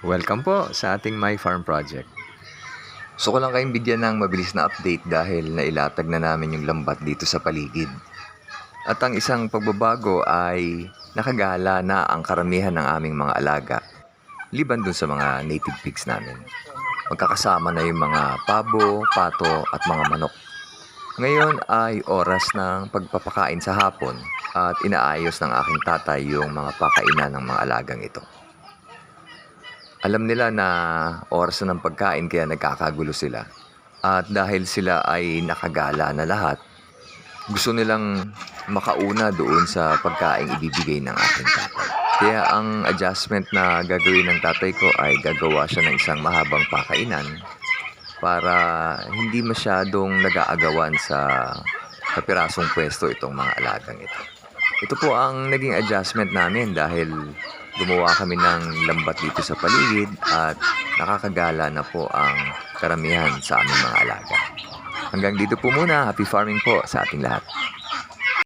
Welcome po sa ating My Farm Project. So ko lang kayong bigyan ng mabilis na update dahil nailatag na namin yung lambat dito sa paligid. At ang isang pagbabago ay nakagala na ang karamihan ng aming mga alaga. Liban dun sa mga native pigs namin. Magkakasama na yung mga pabo, pato at mga manok. Ngayon ay oras ng pagpapakain sa hapon at inaayos ng aking tatay yung mga pakainan ng mga alagang ito. Alam nila na oras na ng pagkain kaya nagkakagulo sila. At dahil sila ay nakagala na lahat, gusto nilang makauna doon sa pagkain ibibigay ng aking tatay. Kaya ang adjustment na gagawin ng tatay ko ay gagawa siya ng isang mahabang pakainan para hindi masyadong nag-aagawan sa kapirasong pwesto itong mga alagang ito. Ito po ang naging adjustment namin dahil gumawa kami ng lambat dito sa paligid at nakakagala na po ang karamihan sa aming mga alaga. Hanggang dito po muna. Happy farming po sa ating lahat.